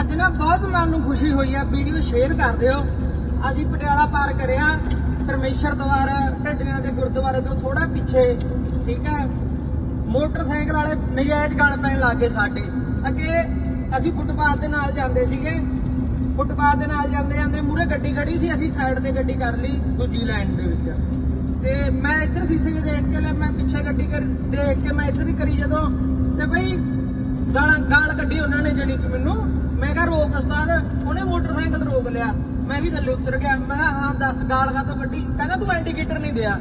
ਅੱਜ ਨਾ ਬਹੁਤ ਮਨ ਨੂੰ ਖੁਸ਼ੀ ਹੋਈ ਆ, ਵੀਡੀਓ ਸ਼ੇਅਰ ਕਰ ਦਿਓ। ਅਸੀਂ ਪਟਿਆਲਾ ਪਾਰ ਕਰਿਆ, ਪਰਮੇਸ਼ਰ ਦਵਾਰ, ਢੱਡੀਆਂ ਦੇ ਗੁਰਦੁਆਰੇ ਤੋਂ ਥੋੜਾ ਪਿੱਛੇ, ਠੀਕ ਹੈ ਮੋਟਰਸਾਈਕਲ ਵਾਲੇ ਨਜਾਇਜ਼ ਗਾਲ ਪੈਣ ਲੱਗੇ ਸਾਡੇ। ਅੱਗੇ ਅਸੀਂ ਫੁੱਟਪਾਥ ਦੇ ਨਾਲ ਜਾਂਦੇ ਸੀਗੇ। ਫੁੱਟਪਾਥ ਦੇ ਨਾਲ ਜਾਂਦੇ ਜਾਂਦੇ ਮੂਰੇ ਗੱਡੀ ਖੜੀ ਸੀ, ਅਸੀਂ ਸਾਈਡ ਤੇ ਗੱਡੀ ਕਰ ਲਈ ਦੂਜੀ ਲਾਈਨ ਦੇ ਵਿੱਚ। ਤੇ ਮੈਂ ਇੱਧਰ ਸੀਸੇ 'ਚ ਦੇਖ ਕੇ ਲੈ, ਮੈਂ ਪਿੱਛੇ ਗੱਡੀ ਕਰ, ਦੇਖ ਕੇ ਮੈਂ ਇੱਧਰ ਹੀ ਕਰੀ ਜਦੋਂ। ਤੇ ਬਈ ਗਾਲ ਗਾਲ ਕੱਢੀ ਉਹਨਾਂ ਨੇ ਜਿਹੜੀ ਕਿ ਮੈਨੂੰ। ਮੈਂ ਕਿਹਾ ਰੋਕ ਉਸਤਾਦ, ਉਹਨੇ ਮੋਟਰਸਾਈਕਲ ਰੋਕ ਲਿਆ। ਮੈਂ ਵੀ ਥੱਲੇ ਉਤਰ ਗਿਆ, ਮੈਂ ਕਿਹਾ, ਹਾਂ, ਦੱਸ, ਗਾਲ ਕਾ ਤੋਂ ਗੱਡੀ ਕਹਿੰਦਾ, ਤੂੰ ਇੰਡੀਕੇਟਰ ਨਹੀਂ ਦਿਆ।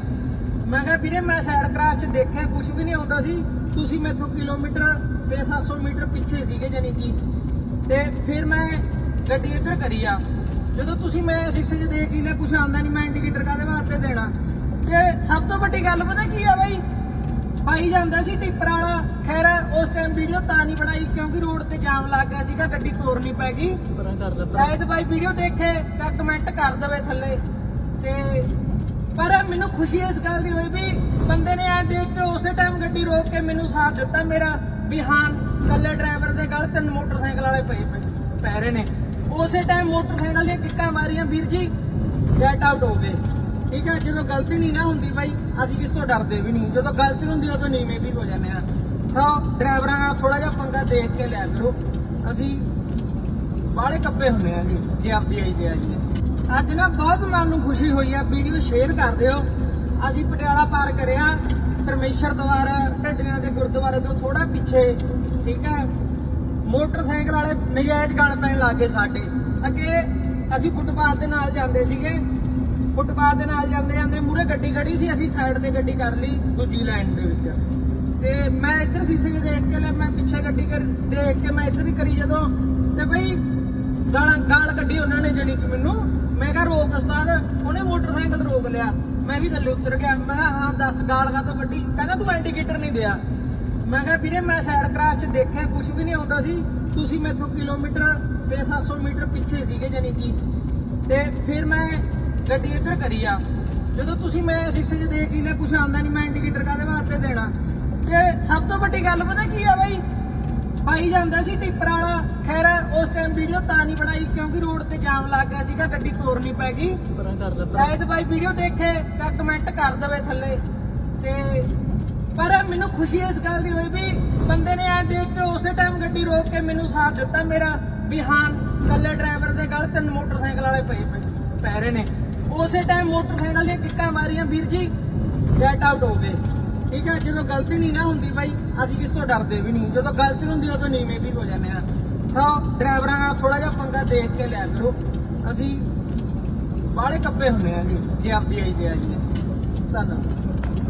ਮੈਂ ਕਿਹਾ, ਵੀਰੇ, ਮੈਂ ਸਾਈਡ ਕਰਾਸ 'ਚ ਦੇਖਿਆ ਕੁਝ ਵੀ ਨਹੀਂ ਆਉਂਦਾ ਸੀ। ਤੁਸੀਂ ਮੈਥੋਂ ਕਿਲੋਮੀਟਰ 6-700 ਮੀਟਰ ਪਿੱਛੇ ਸੀਗੇ ਜਾਨੀ ਕਿ। ਤੇ ਫਿਰ ਮੈਂ ਗੱਡੀ ਇੱਧਰ ਕਰੀ ਆ। ਜਦੋਂ ਤੁਸੀਂ ਮੈਂ ਸ਼ੀਸ਼ੇ 'ਚ ਦੇਖ ਹੀ ਲਿਆ ਕੁਝ ਆਉਂਦਾ ਨਹੀਂ, ਮੈਂ ਇੰਡੀਕੇਟਰ ਕਾਦੇ ਵਾਸਤੇ ਦੇਣਾ? ਤੇ ਸਭ ਤੋਂ ਵੱਡੀ ਗੱਲ ਪਤਾ ਕੀ ਆ ਬਾਈ ਪਾਈ ਜਾਂਦਾ ਸੀ ਟਿੱਪਰ ਵਾਲਾ। ਖੈਰ ਉਸ ਟਾਈਮ ਵੀਡੀਓ ਤਾਂ ਨਹੀਂ ਬਣਾਈ ਕਿਉਂਕਿ ਰੋਡ ਤੇ ਜਾਮ ਲੱਗ ਗਿਆ ਸੀਗਾ ਗੱਡੀ ਤੋਰਨੀ ਪੈ ਗਈ। ਸ਼ਾਇਦ ਬਾਈ ਵੀਡੀਓ ਦੇਖੇ ਤਾਂ ਕਮੈਂਟ ਕਰ ਦੇਵੇ ਥੱਲੇ। ਤੇ ਪਰ ਮੈਨੂੰ ਖੁਸ਼ੀ ਇਸ ਗੱਲ ਦੀ ਹੋਈ ਵੀ ਬੰਦੇ ਨੇ ਐ ਦੇਖ ਕੇ ਉਸੇ ਟਾਈਮ ਗੱਡੀ ਰੋਕ ਕੇ ਮੈਨੂੰ ਸਾਥ ਦਿੱਤਾ ਮੇਰਾ ਵੀ ਹਾਂ ਕੱਲੇ ਡਰਾਈਵਰ ਦੇ ਗਲ ਤਿੰਨ ਮੋਟਰਸਾਈਕਲ ਵਾਲੇ ਪਏ ਪਏ ਪੈ ਰਹੇ ਨੇ। ਉਸੇ ਟਾਈਮ ਮੋਟਰਸਾਈਕਲ ਦੀਆਂ ਕਿੱਕਾਂ ਮਾਰੀਆਂ ਵੀਰ ਜੀ ਗੈਟ ਆਊਟ ਹੋ ਗਏ। ਠੀਕ ਹੈ, ਜਦੋਂ ਗਲਤੀ ਨਹੀਂ ਨਾ ਹੁੰਦੀ ਬਾਈ, ਅਸੀਂ ਕਿਸ ਤੋਂ ਡਰਦੇ ਵੀ ਨਹੀਂ। ਜਦੋਂ ਗਲਤੀ ਹੁੰਦੀ ਉਦੋਂ ਨੀਵੇਂ ਵੀ ਹੋ ਜਾਂਦੇ ਆ। ਸੋ ਡਰਾਈਵਰਾਂ ਨਾਲ ਥੋੜਾ ਜਿਹਾ ਪੰਗਾ ਦੇਖ ਕੇ ਲਿਆ ਕਰੋ ਅਸੀਂ ਬਾਹਲੇ ਕੱਪੇ ਹੁੰਦੇ ਆ ਜੀ, ਜੇ ਆਪਦੀ ਆਈ ਤੇ ਆ ਅੱਜ ਨਾ ਬਹੁਤ ਮਨ ਨੂੰ ਖੁਸ਼ੀ ਹੋਈ ਆ, ਵੀਡੀਓ ਸ਼ੇਅਰ ਕਰ ਦਿਓ। ਅਸੀਂ ਪਟਿਆਲਾ ਪਾਰ ਕਰਿਆ ਪਰਮੇਸ਼ਰ ਦਵਾਰ ਢੱਡੀਆਂ ਦੇ ਗੁਰਦੁਆਰੇ ਤੋਂ ਥੋੜਾ ਪਿੱਛੇ, ਠੀਕ ਹੈ। ਮੋਟਰਸਾਈਕਲ ਵਾਲੇ ਨਜਾਇਜ਼ ਗਲ ਪੈਣ ਲੱਗੇ ਸਾਡੇ। ਅੱਗੇ ਅਸੀਂ ਫੁੱਟਪਾਥ ਦੇ ਨਾਲ ਜਾਂਦੇ ਸੀਗੇ। ਫੁੱਟਪਾਥ ਦੇ ਨਾਲ ਜਾਂਦੇ ਜਾਂਦੇ ਮੂਰੇ ਗੱਡੀ ਖੜੀ ਸੀ, ਅਸੀਂ ਸਾਈਡ ਤੇ ਗੱਡੀ ਕਰ ਲਈ ਦੂਜੀ ਲਾਈਨ ਦੇ ਵਿੱਚ। ਤੇ ਮੈਂ ਇੱਧਰ ਸ਼ੀਸ਼ੇ 'ਚ ਦੇਖ ਕੇ ਲੈ, ਮੈਂ ਪਿੱਛੇ ਗੱਡੀ ਕਰ, ਦੇਖ ਕੇ ਮੈਂ ਇੱਧਰ ਦੀ ਕਰੀ ਜਦੋਂ, ਤੇ ਬਈ ਗਾਲਾਂ, ਗਾਲ ਕੱਢੀ ਉਹਨਾਂ ਨੇ ਜਣੀ ਕਿ ਮੈਨੂੰ। ਮੈਂ ਕਿਹਾ, ਰੋਕ ਉਸਤਾਦ। ਉਹਨੇ ਮੋਟਰਸਾਈਕਲ ਰੋਕ ਲਿਆ। ਮੈਂ ਵੀ ਥੱਲੇ ਉਤਰ ਗਿਆ। ਮੈਂ ਕਿਹਾ, ਹਾਂ, ਦੱਸ, ਗਾਲ ਕਾ ਤੋਂ ਗੱਡੀ ਕਹਿੰਦਾ, ਤੂੰ ਇੰਡੀਕੇਟਰ ਨਹੀਂ ਦਿਆ। ਮੈਂ ਕਿਹਾ, ਵੀਰੇ, ਮੈਂ ਸਾਈਡ ਕਰਾਸ 'ਚ ਦੇਖਿਆ ਕੁਝ ਵੀ ਨਹੀਂ ਆਉਂਦਾ ਸੀ। ਤੁਸੀਂ ਮੈਥੋਂ ਕਿਲੋਮੀਟਰ 6-700 ਮੀਟਰ ਪਿੱਛੇ ਸੀਗੇ ਜਾਨੀ ਕਿ। ਤੇ ਫਿਰ ਮੈਂ ਗੱਡੀ ਇੱਧਰ ਕਰੀ ਆ। ਜਦੋਂ ਤੁਸੀਂ ਮੈਂ ਸ਼ੀਸ਼ੇ 'ਚ ਦੇਖ ਹੀ ਲਿਆ ਕੁਝ ਆਉਂਦਾ ਨਹੀਂ ਮੈਂ ਇੰਡੀਕੇਟਰ ਕਾਦੇ ਵਾਸਤੇ ਦੇਣਾ? ਤੇ ਸਭ ਤੋਂ ਵੱਡੀ ਗੱਲ ਪਤਾ ਕੀ ਆ ਬਾਈ? ਪਾਈ ਜਾਂਦਾ ਸੀ ਟਿੱਪਰ ਵਾਲਾ। ਖੈਰ ਉਸ ਟਾਈਮ ਵੀਡੀਓ ਤਾਂ ਨਹੀਂ ਬਣਾਈ ਕਿਉਂਕਿ ਰੋਡ ਤੇ ਜਾਮ ਲੱਗ ਗਿਆ ਸੀਗਾ ਗੱਡੀ ਤੋਰਨੀ ਪੈ ਗਈ। ਸ਼ਾਇਦ ਬਾਈ ਵੀਡੀਓ ਦੇਖੇ ਤਾਂ ਕਮੈਂਟ ਕਰ ਦੇਵੇ ਥੱਲੇ। ਤੇ ਪਰ ਮੈਨੂੰ ਖੁਸ਼ੀ ਇਸ ਗੱਲ ਦੀ ਹੋਈ ਵੀ ਬੰਦੇ ਨੇ ਐ ਦੇਖ ਕੇ ਉਸੇ ਟਾਈਮ ਗੱਡੀ ਰੋਕ ਕੇ ਮੈਨੂੰ ਸਾਥ ਦਿੱਤਾ ਮੇਰਾ ਵੀ ਹਾਂ ਕੱਲੇ ਡਰਾਈਵਰ ਦੇ ਗਲ ਤਿੰਨ ਮੋਟਰਸਾਈਕਲ ਵਾਲੇ ਪਏ ਪਏ ਪੈ ਰਹੇ ਨੇ। ਉਸੇ ਟਾਈਮ ਮੋਟਰਸਾਈਕਲ ਦੀਆਂ ਕਿੱਕਾਂ ਮਾਰੀਆਂ ਵੀਰ ਜੀ ਗੈਟ ਆਊਟ ਹੋ ਗਏ। ਠੀਕ ਹੈ, ਜਦੋਂ ਗਲਤੀ ਨਹੀਂ ਨਾ ਹੁੰਦੀ ਬਾਈ, ਅਸੀਂ ਕਿਸ ਤੋਂ ਡਰਦੇ ਵੀ ਨਹੀਂ। ਜਦੋਂ ਗਲਤੀ ਹੁੰਦੀ ਉਦੋਂ ਨੀਵੇਂ ਵੀ ਹੋ ਜਾਂਦੇ ਆ। ਸੋ ਡਰਾਈਵਰਾਂ ਨਾਲ ਥੋੜਾ ਜਿਹਾ ਪੰਗਾ ਦੇਖ ਕੇ ਲਿਆ ਕਰੋ ਅਸੀਂ ਬਾਹਲੇ ਕੱਪੇ ਹੁੰਦੇ ਆ ਜੀ, ਜੇ ਆਪਦੀ ਆਈ ਤੇ ਆਈਏ ਧੰਨਵਾਦ।